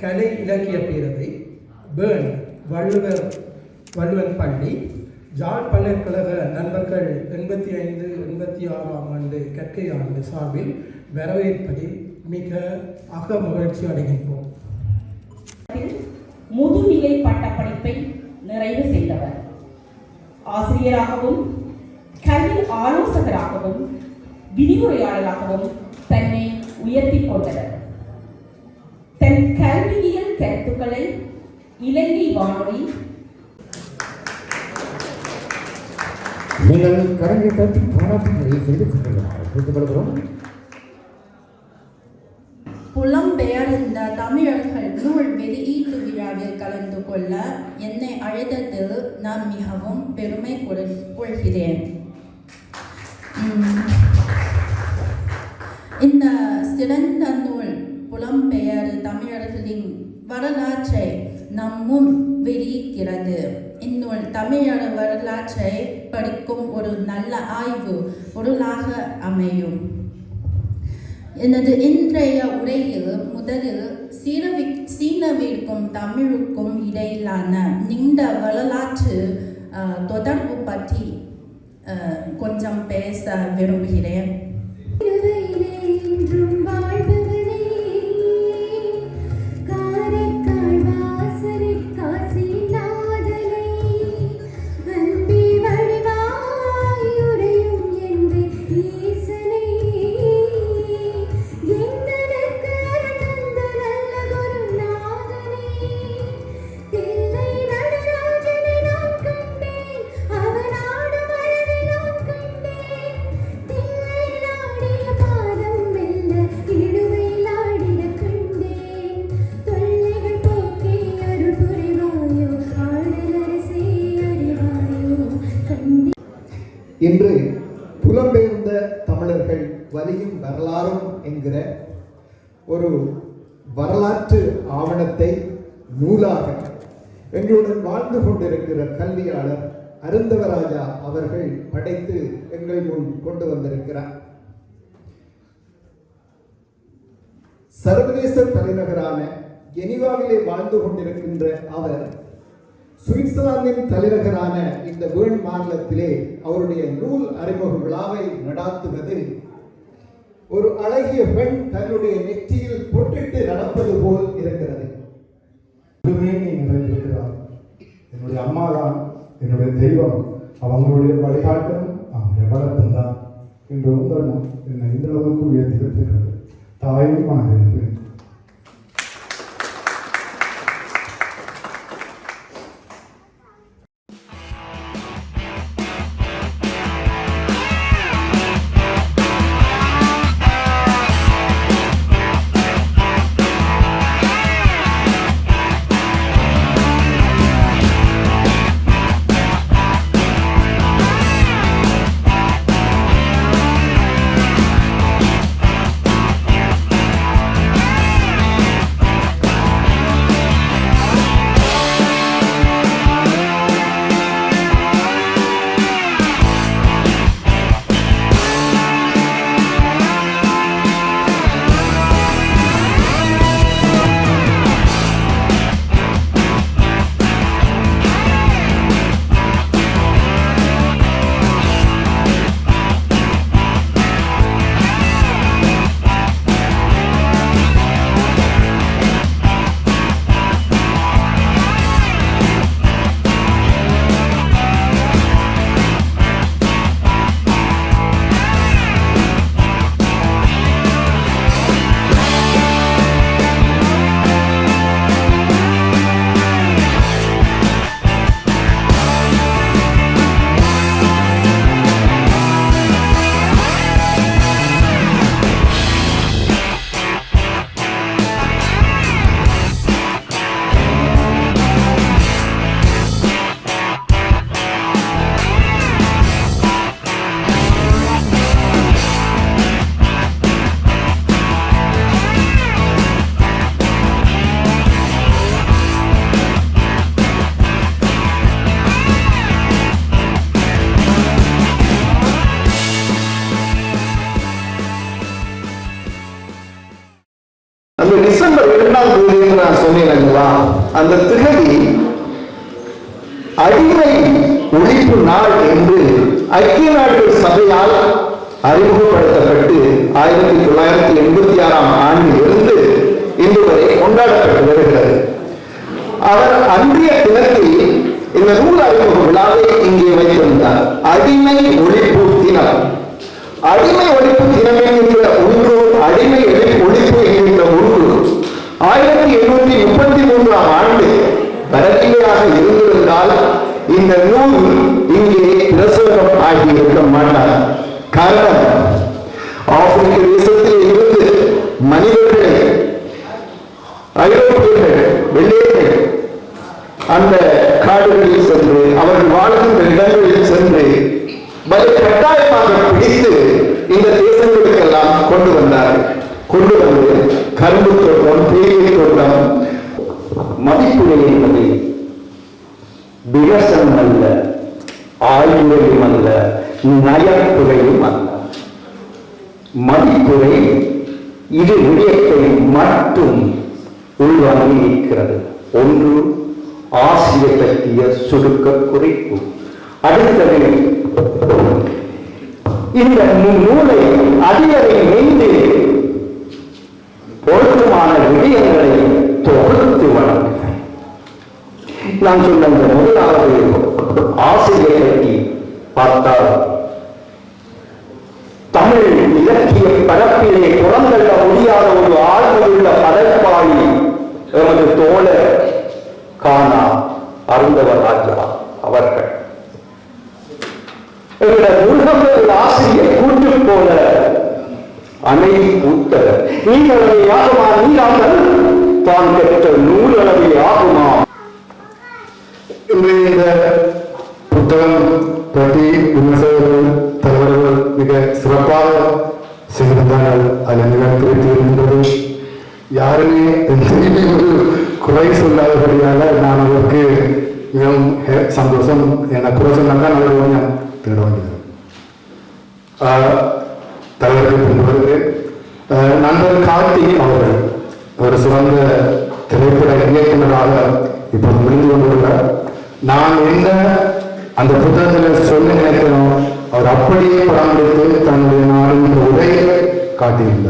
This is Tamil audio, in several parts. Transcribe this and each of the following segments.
கலை இலக்கிய பேரவை பேர்ன் வள்ளுவர் வள்ளுவன் பள்ளி ஜான் பல்கலைக்கழக நண்பர்கள் எண்பத்தி ஐந்து எண்பத்தி ஆறாம் ஆண்டு கற்கை ஆண்டு சார்பில் வரவேற்பதில் மிக அக மகிழ்ச்சி அடைகின்றோம். முதுநிலை பட்டப்படிப்பை நிறைவு செய்தவர். ஆசிரியராகவும் கல்வி ஆலோசகராகவும் விதிமுறையாளராகவும் தன்னை உயர்த்தி கொண்டவர். தன் கல்வியியல் கருத்துக்களை இலங்கை வானொலி. நீங்கள் பாராட்டுகளை செய்து புலம்பெயர்ந்த தமிழர்கள் நூல் வெளியீட்டு விழாவில் கலந்து கொள்ள என்னை அழைத்ததில் நான் மிகவும் பெருமை கொள்- கொள்கிறேன். உம், இந்த சிறந்த நூல் புலம்பெயர் தமிழர்களின் வரலாற்றை நம் முன் வெளியிடுகிறது இந்நூல் தமிழர் வரலாற்றை படிக்கும் ஒரு நல்ல ஆய்வு பொருளாக அமையும். எனது இன்றைய உரையில் முதலில் சீனவி சீனவிற்கும் தமிழுக்கும் இடையிலான நீண்ட வரலாற்று தொடர்பு பற்றி கொஞ்சம் பேச விரும்புகிறேன். இன்று புலம்பெயர்ந்த தமிழர்கள் வரியும் வரலாறும் என்கிற ஒரு வரலாற்று ஆவணத்தை நூலாக எங்களுடன் வாழ்ந்து கொண்டிருக்கிற கல்வியாளர் அருந்தவராஜா அவர்கள் படைத்து எங்கள் முன் கொண்டு வந்திருக்கிறார். சர்வதேச தலைநகரான ஜெனிவாவிலே வாழ்ந்து கொண்டிருக்கின்ற அவர் சுவிட்சர்லாந்தின் தலைநகரான இந்த வேர்ன் மாநிலத்திலே அவருடைய நூல் அறிமுக விழாவை நடாத்துவது ஒரு அழகிய பெண் தன்னுடைய நெற்றியில் பொட்டிட்டு நடப்பது போல் இருக்கிறது. நிறைந்திருக்கிறார் என்னுடைய அம்மா தான் என்னுடைய தெய்வம். அவங்களுடைய வழிகாட்டும் அவங்களுடைய வளர்ப்பும் தான் இன்று உங்கள் என்னை இந்த அளவுக்கு உயர்த்தி வைத்திருக்கிறது. தாயும் மனதிற்கு என்று ஐக்கிய நாடுகள் சபையால் அறிமுகப்படுத்தப்பட்டு ஆயிரத்தி தொள்ளாயிரத்தி எண்பத்தி ஆறாம் ஆண்டிலிருந்து இன்று வரை கொண்டாடப்பட்டு வருகிறது. அவர் அன்றைய தினத்தில் இந்த நூல் அறிமுக விழாவை இங்கே வைத்திருந்தார். அடிமை ஒழிப்பு தினம். அடிமை ஒழிப்பு தினம் என்கின்ற ஒன்று அடிமை ஒழிப்பு என்கின்ற ஒன்று ஆயிரத்தி எண்ணூற்றி முப்பத்தி மூன்றாம் ஆண்டு வரவில்லையாக இருந்திருந்தால் இந்த நூல் இங்கே பிரசுரம் ஆகியிருக்க மாட்டார். காரணம் ஆப்பிரிக்க தேசத்தில் இருந்து மனிதர்கள் ஐரோப்பியர்கள் வெள்ளையர்கள் அந்த காடுகளில் சென்று அவர்கள் வாழ்கின்ற இடங்களில் சென்று வலு கட்டாயமாக பிடித்து இந்த தேசங்களுக்கெல்லாம் கொண்டு வந்தார்கள். கொண்டு வந்து கரும்பு தோட்டம் தேயிலை தோட்டம் மதிப்புரை என்பது விகசனம் அல்ல ஆய்வுரையும் அல்ல. நயத்துறையும் அல்ல. மதிப்புரை இது விடயத்தை மட்டும் உள்வாங்கி இருக்கிறது ஒன்று ஆசிரியர் பற்றிய சுருக்க குறிப்பு. அடுத்தது இந்த நூலை அதிகரை மீண்டு பொருத்தமான விடயங்களை தொகுத்து வழங்குகிறேன். நான் சொன்ன முதலாவது ஆசிரியர் பற்றி பார்த்தால் யாருமே ஒரு குறை சொல்லாதபடியால் நான் அவருக்கு மிகவும் சந்தோஷம். என்ன குறை நல்லா நல்ல கொஞ்சம் தேட வேண்டியது. ஆஹ், தலைவர்கள் பின்புறது நண்பர் கார்த்திக் அவர்கள் ஒரு சிறந்த திரைப்பட இயக்குநராக இப்போ முடிந்து கொண்டுள்ளார். நான் என்ன அந்த புத்தகத்தில் சொல்ல நினைக்கிறோம் அவர் அப்படியே பராமரித்து தன்னுடைய நாடு உரையை காட்டியிருந்தார்.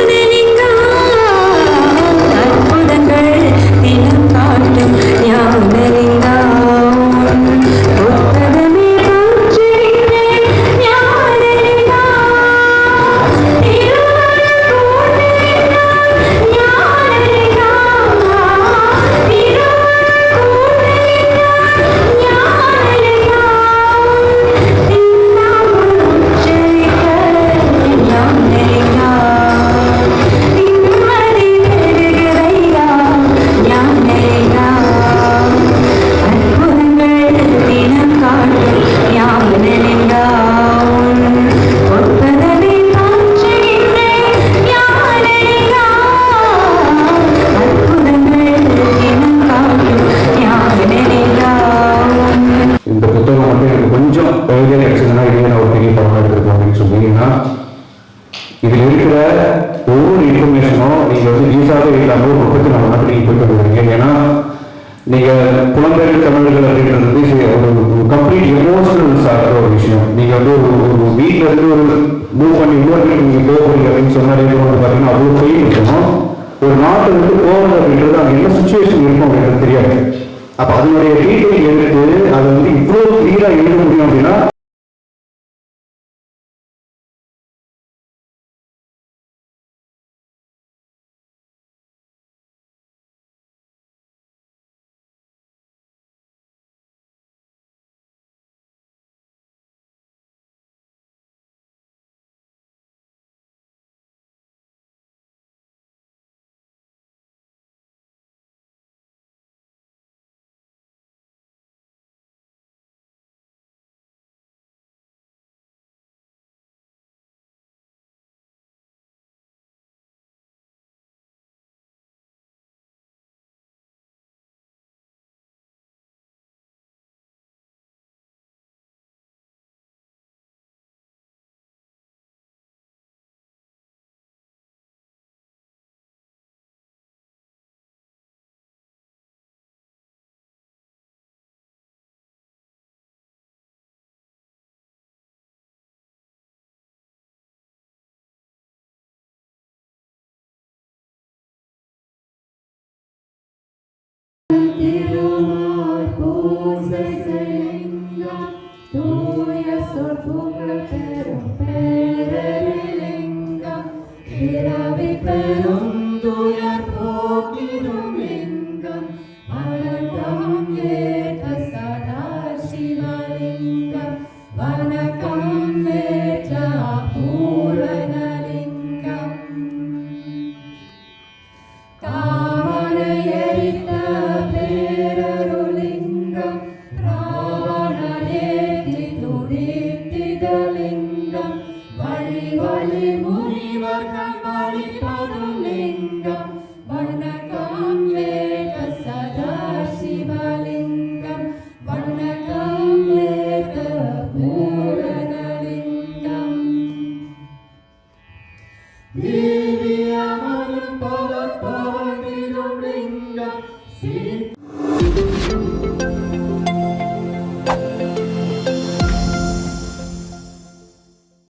நீங்கள் புலம்பெயர் தமிழர்கள் அப்படின்றது வந்து சரி, ஒரு கம்ப்ளீட் எமோஷனல் சார்ந்த ஒரு விஷயம். நீங்கள் வந்து ஒரு ஒரு வீட்டில் இருந்து ஒரு மூவ் பண்ணி இன்னொரு வீட்டுக்கு நீங்கள் போக போறீங்க அப்படின்னு சொன்னாலே வந்து பார்த்தீங்கன்னா அவ்வளோ பெயின் இருக்கணும் ஒரு நாட்டை விட்டு போகிறது அப்படின்றது அங்கே என்ன சுச்சுவேஷன் இருக்கும் அப்படின்றது தெரியாது. அப்போ அதனுடைய டீட்டெயில் எடுத்து அதை வந்து இவ்வளோ கிளியராக எழுத முடியும் அப்படின்னா Dirumat, Bose, Selinda, Tuya, Sorpura,